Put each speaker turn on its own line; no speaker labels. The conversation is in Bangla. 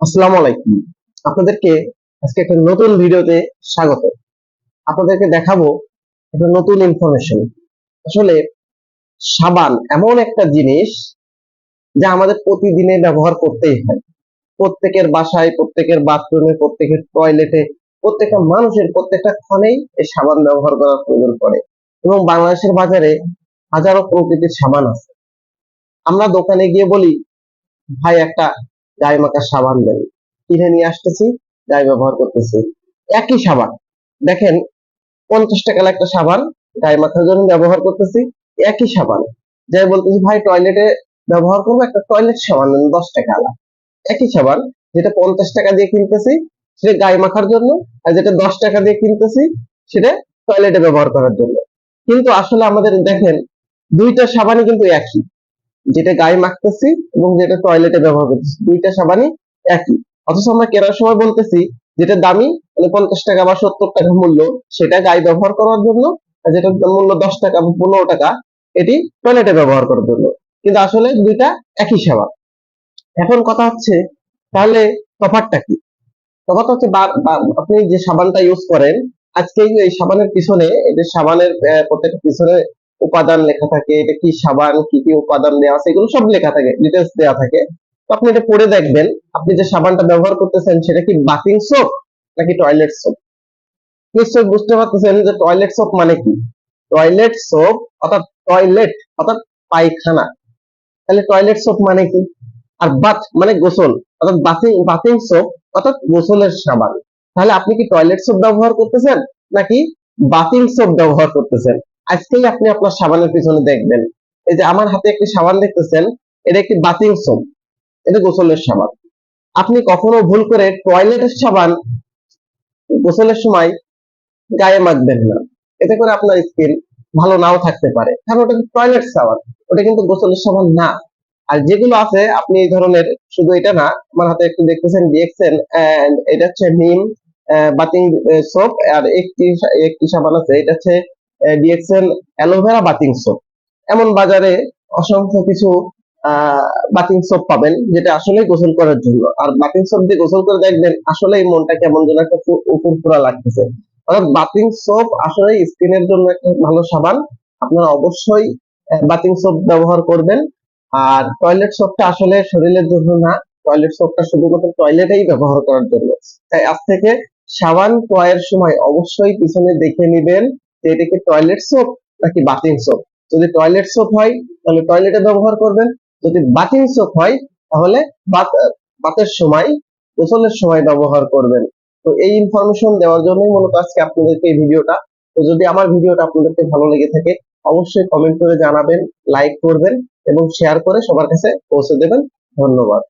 আসসালামু আলাইকুম। আপনাদেরকে আজকে একটা নতুন ভিডিওতে স্বাগত। আপনাদেরকে দেখাবো একটা নতুন ইনফরমেশন আসলে সাবান এমন একটা জিনিস যা আমাদের প্রতিদিনে ব্যবহার করতেই হয়। প্রত্যেকের বাসায়, প্রত্যেকের বাথরুমে প্রত্যেকের টয়লেটে প্রত্যেকটা মানুষের প্রত্যেকটা ক্ষণেই এই সাবান ব্যবহার করার প্রয়োজন পড়ে। এবং বাংলাদেশের বাজারে হাজারো প্রকৃতির সাবান আছে। আমরা দোকানে গিয়ে বলি, ভাই, একটা গায়ে মাখার সাবান দেন। কিনে নিয়ে আসতেছি গায়ে ব্যবহার করতেছি। একই সাবান। দেখেন, পঞ্চাশ টাকার একটা সাবান গায়ে মাখার জন্য ব্যবহার করতেছি, একই সাবান। যাই বলতেছি, ভাই টয়লেটে ব্যবহার করব, একটা টয়লেট সাবান দশ টাকা আলা। একই সাবান, যেটা পঞ্চাশ টাকা দিয়ে কিনতেছি, সেটা গায়ে মাখার জন্য, আর যেটা দশ টাকা দিয়ে কিনতেছি, সেটা টয়লেটে ব্যবহার করার জন্য। কিন্তু আসলে আমাদের, দেখেন, দুইটা সাবানই কিন্তু একই। যেটা গায়ে মাখতেছি এবং যেটা টয়লেটে ব্যবহার করতেছি দুইটা সাবানই একই। অথচ আমরা কেনার সময় বলতেছি যেটা দামি মানে পঞ্চাশ টাকা বা সত্তর টাকা মূল্য সেটা গায়ে ব্যবহার করার জন্য যেটা মূল্য দশ টাকা বা পনেরো টাকা এটি টয়লেটে ব্যবহার করার জন্য। কিন্তু আসলে দুইটা একই সাবান। এখন কথা হচ্ছে তাহলে তফাৎটা কি? তফাৎ হচ্ছে আপনি যে সাবানটা ইউজ করেন আজকে এই সাবানের পিছনে এটা সাবানের আহ, প্রত্যেকটা পিছনে উপাদান লেখা থাকে, এটা কি সাবান, কি কি উপাদান দেওয়া আছে, এগুলো সব লেখা থাকে ডিটেলস দেওয়া থাকে। তো আপনি এটা পড়ে দেখবেন, আপনি যে সাবানটা ব্যবহার করতেছেন, সেটা কি বাথিং সোপ নাকি টয়লেট সোপ নিশ্চয়ই বুঝতে পারতেছেন যে টয়লেট সোপ মানে কি? টয়লেট সোপ অর্থাৎ টয়লেট অর্থাৎ পায়খানা। তাহলে টয়লেট সোপ মানে কি? আর বাথ মানে গোসল, অর্থাৎ বাথিং বাথিং সোপ অর্থাৎ গোসলের সাবান। তাহলে আপনি কি টয়লেট সোপ ব্যবহার করতেছেন, নাকি বাথিং সোপ ব্যবহার করতেছেন? আজকেই আপনি আপনার সাবানের পিছনে দেখবেন। এই যে আমার হাতে একটি সাবান দেখতেছেন, এটা একটি বাথিং সোপ এটা গোসলের সাবান। আপনি কখনো ভুল করে টয়লেটের সাবান গোসলের সময় গায়ে মাখবেন না। এতে করে আপনার স্কিন ভালো নাও থাকতে পারে। কারণ ওটা টয়লেট সাবান। ওটা কিন্তু গোসলের সাবান না। আর যেগুলো আছে, আপনি এই ধরনের শুধু এটা না, আমার হাতে একটু দেখতেছেন ডিএক্সেন এটা হচ্ছে নিম বাথিং সোপ আর একটি একটি সাবান আছে, এটা হচ্ছে ডিএক্সেন অ্যালোভেরা বাথিং সোপ এমন বাজারে অসংখ্য কিছু বাথিং সোপ পাবেন, যেটা আসলে গোসল করার জন্য। আর বাথিং সোপ দিয়ে গোসল করে দেখবেন আসলে মনটা কেমন যেন একটা উপর পুরা লাগতেছে। অর্থাৎ বাথিং সোপ আসলে স্কিনের জন্য একটা ভালো সাবান। আপনারা অবশ্যই বাথিং সোপ ব্যবহার করবেন। আর টয়লেট সোপটা আসলে শরীরের জন্য না টয়লেট সোপটা শুধুমাত্র টয়লেটেই ব্যবহার করার জন্য। তাই আজ থেকে সাবান ক্রয়ের সময় অবশ্যই পিছনে দেখে নেবেন। এটা কি টয়লেট সোপ নাকি বাথিং সোপ যদি টয়লেট সোপ হয়, তাহলে টয়লেটে ব্যবহার করবেন। যদি বাথিং সোপ হয়, তাহলে বাথের সময় গোসলের সময় ব্যবহার করবেন। তো এই ইনফরমেশন দেওয়ার জন্যই মূলত আজকে আপনাদেরকে এই ভিডিওটা। তো যদি আমার ভিডিওটা আপনাদেরকে ভালো লেগে থাকে, অবশ্যই কমেন্ট করে জানাবেন লাইক করবেন এবং শেয়ার করে সবার কাছে পৌঁছে দেবেন। ধন্যবাদ।